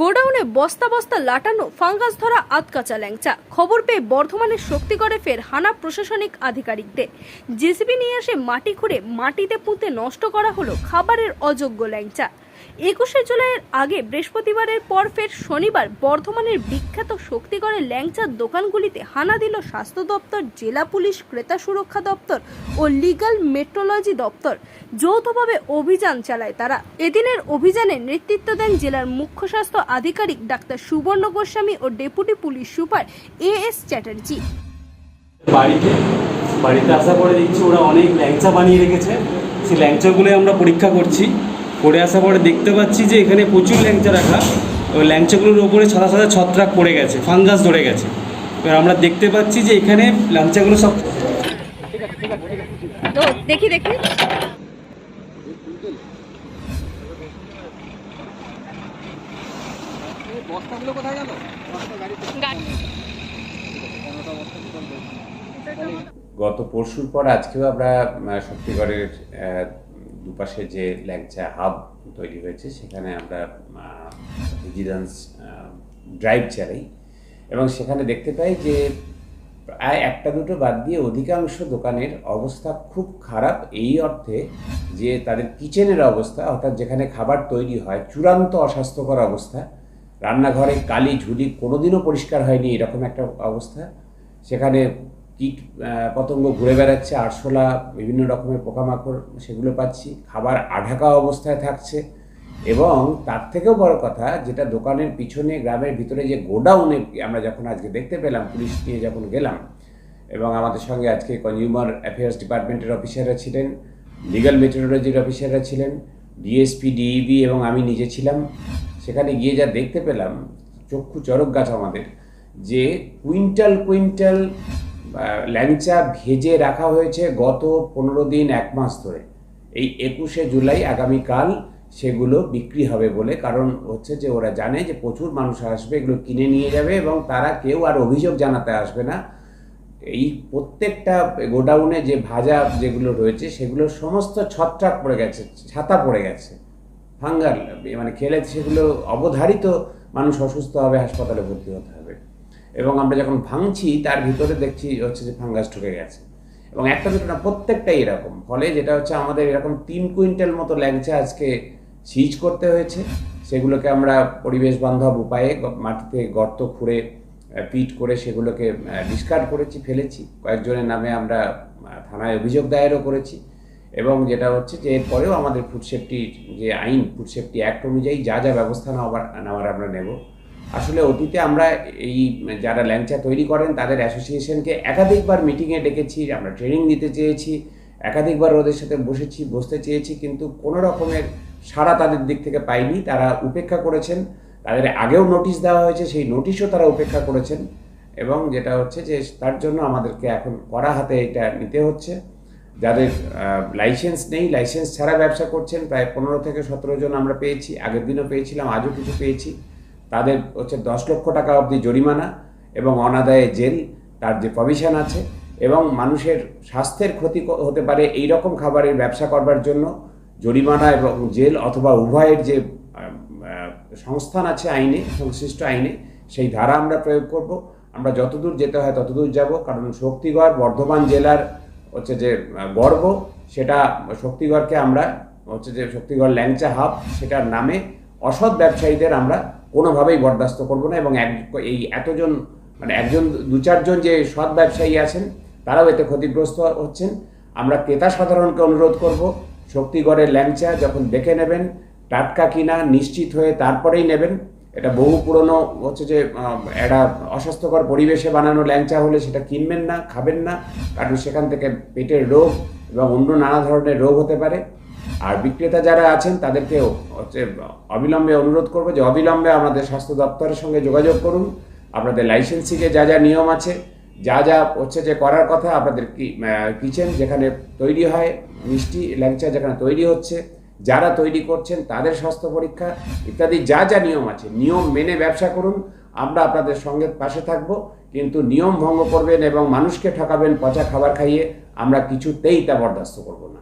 গোডাউনে বস্তা বস্তা লাটানো ফাঙ্গাস ধরা আতকাচা ল্যাংচা। খবর পেয়ে বর্ধমানের শক্তিগড়ে ফের হানা প্রশাসনিক আধিকারিকদের। জেসিবি নিয়ে এসে মাটি খুঁড়ে মাটিতে পুঁতে নষ্ট করা হলো খাবারের অযোগ্য ল্যাংচা। একুশে জুলাইয়ের আগে বৃহস্পতিবারের পর ফের শনিবার বর্ধমানের বিখ্যাত শক্তিগড়ের ল্যাংচার দোকানগুলিতে হানা দিল স্বাস্থ্য দপ্তর, জেলা পুলিশ, ক্রেতা সুরক্ষা দপ্তর ও লিগ্যাল মেট্রোলজি দপ্তর। যৌথভাবে অভিযান চালায় তারা। এদিনের অভিযানে নেতৃত্ব দেন জেলার মুখ্য স্বাস্থ্য আধিকারিক doctor Subarna Goswami O deputy police super A S Chatterjee. বাড়িতে বাড়িতে আসার পরে দেখছি ওরা অনেক ল্যাংচা বানিয়ে রেখেছে। সেই ল্যাংচাগুলোই আমরা পরীক্ষা করছি। করে আসার পরে দেখতে পাচ্ছি যে এখানে প্রচুর ল্যাংচা রাখা। ওই ল্যাংচাগুলোর ওপরে সাদা সাদা ছত্রাক পড়ে গেছে ফাঙ্গাস ধরে গেছে। এবার আমরা দেখতে পাচ্ছি যে এখানে ল্যাংচাগুলো সব তো দেখি দেখি। গত পরশুর পর আজকেও আমরা শক্তিগড়ের দুপাশে যে ল্যাংচা হাব তৈরি হয়েছে, সেখানে আমরা ভিজিলেন্স ড্রাইভ চালাই। এবং সেখানে দেখতে পাই যে প্রায় একটা দুটো বাদ দিয়ে অধিকাংশ দোকানের অবস্থা খুব খারাপ। এই অর্থে যে তাদের কিচেনের অবস্থা, অর্থাৎ যেখানে খাবার তৈরি হয়, চূড়ান্ত অস্বাস্থ্যকর অবস্থা। রান্নাঘরে কালি ঝুলি কোনোদিনও পরিষ্কার হয়নি এরকম একটা অবস্থা। সেখানে কীট পতঙ্গ ঘুরে বেড়াচ্ছে, আরশোলা, বিভিন্ন রকমের পোকামাকড়, সেগুলো পাচ্ছি। খাবার আঢাকা অবস্থায় থাকছে। এবং তার থেকেও বড় কথা, যেটা দোকানের পিছনে, গ্রামের ভিতরে যে গোডাউনে আমরা যখন আজকে দেখতে পেলাম, পুলিশ নিয়ে যখন গেলাম, এবং আমাদের সঙ্গে আজকে কনজিউমার অ্যাফেয়ার্স ডিপার্টমেন্টের অফিসাররা ছিলেন লিগ্যাল মেটেরোলজির অফিসাররা ছিলেন ডিএসপি ডিইবি এবং আমি নিজে ছিলাম। সেখানে গিয়ে যা দেখতে পেলাম, চক্ষু চরক গাছ আমাদের, যে কুইন্টাল কুইন্টাল ল্যাংচা ভেজে রাখা হয়েছে গত পনেরো দিন, এক মাস ধরে। এই একুশে জুলাই আগামীকাল সেগুলো বিক্রি হবে বলে, কারণ হচ্ছে যে ওরা জানে যে প্রচুর মানুষ আসবে, এগুলো কিনে নিয়ে যাবে এবং তারা কেউ আর অভিযোগ জানাতে আসবে না। এই প্রত্যেকটা গোডাউনে যে ভাজা যেগুলো রয়েছে, সেগুলো সমস্ত ছত্রাক পড়ে গেছে, ছাতা পড়ে গেছে। ফাঙ্গাল মানে খেলে সেগুলো অবধারিত মানুষ অসুস্থ হবে, হাসপাতালে ভর্তি হতে হবে। এবং আমরা যখন ভাঙছি, তার ভিতরে দেখছি হচ্ছে যে ফাঙ্গাস ঢুকে গেছে। এবং একটা দুটো না, প্রত্যেকটাই এরকম। ফলে যেটা হচ্ছে আমাদের এরকম তিন কুইন্টাল মতো ল্যাংচা আজকে সিজ করতে হয়েছে। সেগুলোকে আমরা পরিবেশ বান্ধব উপায়ে মাটিতে গর্ত খুঁড়ে পিট করে সেগুলোকে ডিসকার্ড করেছি, ফেলেছি। কয়েকজনের নামে আমরা থানায় অভিযোগ দায়েরও করেছি। এবং যেটা হচ্ছে যে এরপরেও আমাদের ফুড সেফটি যে আইন ফুড সেফটি অ্যাক্ট অনুযায়ী যা যা ব্যবস্থা নেওয়ার আমরা নেব আসলে অতীতে আমরা এই, যারা ল্যাংচা তৈরি করেন, তাদের অ্যাসোসিয়েশনকে একাধিকবার মিটিংয়ে ডেকেছি, আমরা ট্রেনিং দিতে চেয়েছি, একাধিকবার ওদের সাথে বসেছি, বসতে চেয়েছি, কিন্তু কোনো রকমের সাড়া তাদের দিক থেকে পাইনি। তারা উপেক্ষা করেছেন, তাদের আগেও নোটিশ দেওয়া হয়েছে, সেই নোটিশও তারা উপেক্ষা করেছেন এবং যেটা হচ্ছে যে, তার জন্য আমাদেরকে এখন কড়া হাতে এটা নিতে হচ্ছে। যাদের লাইসেন্স নেই, লাইসেন্স ছাড়া ব্যবসা করছেন, প্রায় পনেরো থেকে সতেরো জন আমরা পেয়েছি, আগের দিনও পেয়েছিলাম, আজও কিছু পেয়েছি। তাদের হচ্ছে দশ লক্ষ টাকা অবধি জরিমানা এবং অনাদায়ে জেল, তার যে প্রভিশন আছে এবং মানুষের স্বাস্থ্যের ক্ষতি হতে পারে এই রকম খাবারের ব্যবসা করবার জন্য জরিমানা এবং জেল অথবা উভয়ের যে সংস্থান আছে আইনে, সংশ্লিষ্ট আইনে, সেই ধারা আমরা প্রয়োগ করব। আমরা যতদূর যেতে হয় ততদূর যাব, কারণ শক্তিগড় বর্ধমান জেলার হচ্ছে যে গর্ব, সেটা শক্তিগড়কে আমরা হচ্ছে যে শক্তিগড় ল্যাংচা হাব, সেটার নামে অসৎ ব্যবসায়ীদের আমরা কোনোভাবেই বরদাস্ত করব না এবং এক এই এতজন মানে একজন দু চারজন যে সৎ ব্যবসায়ী আছেন, তারাও এতে ক্ষতিগ্রস্ত হচ্ছেন। আমরা ক্রেতা সাধারণকে অনুরোধ করব, শক্তিগড়ের ল্যাংচা যখন দেখে নেবেন, টাটকা কিনা নিশ্চিত হয়ে তারপরেই নেবেন। এটা বহু পুরনো হচ্ছে যে একটা অস্বাস্থ্যকর পরিবেশে বানানো ল্যাংচা হলে সেটা কিনবেন না, খাবেন না, কারণ সেখান থেকে পেটের রোগ এবং অন্য নানা ধরনের রোগ হতে পারে। আর বিক্রেতা যারা আছেন তাদেরকেও হচ্ছে অবিলম্বে অনুরোধ করব যে অবিলম্বে আমাদের স্বাস্থ্য দপ্তরের সঙ্গে যোগাযোগ করুন। আপনাদের লাইসেন্সিংয়ে যা যা নিয়ম আছে, যা যা হচ্ছে যে করার কথা আপনাদের কিচেন যেখানে তৈরি হয়, মিষ্টি, ল্যাংচা যেখানে তৈরি হচ্ছে, যারা তৈরি করছেন তাদের স্বাস্থ্য পরীক্ষা ইত্যাদি যা যা নিয়ম আছে, নিয়ম মেনে ব্যবসা করুন। আমরা আপনাদের সঙ্গে পাশে থাকব, কিন্তু নিয়ম ভঙ্গ করবেন এবং মানুষকে ঠকাবেন পচা খাবার খাইয়ে আমরা কিছুতেই তা বরদাস্ত করব না।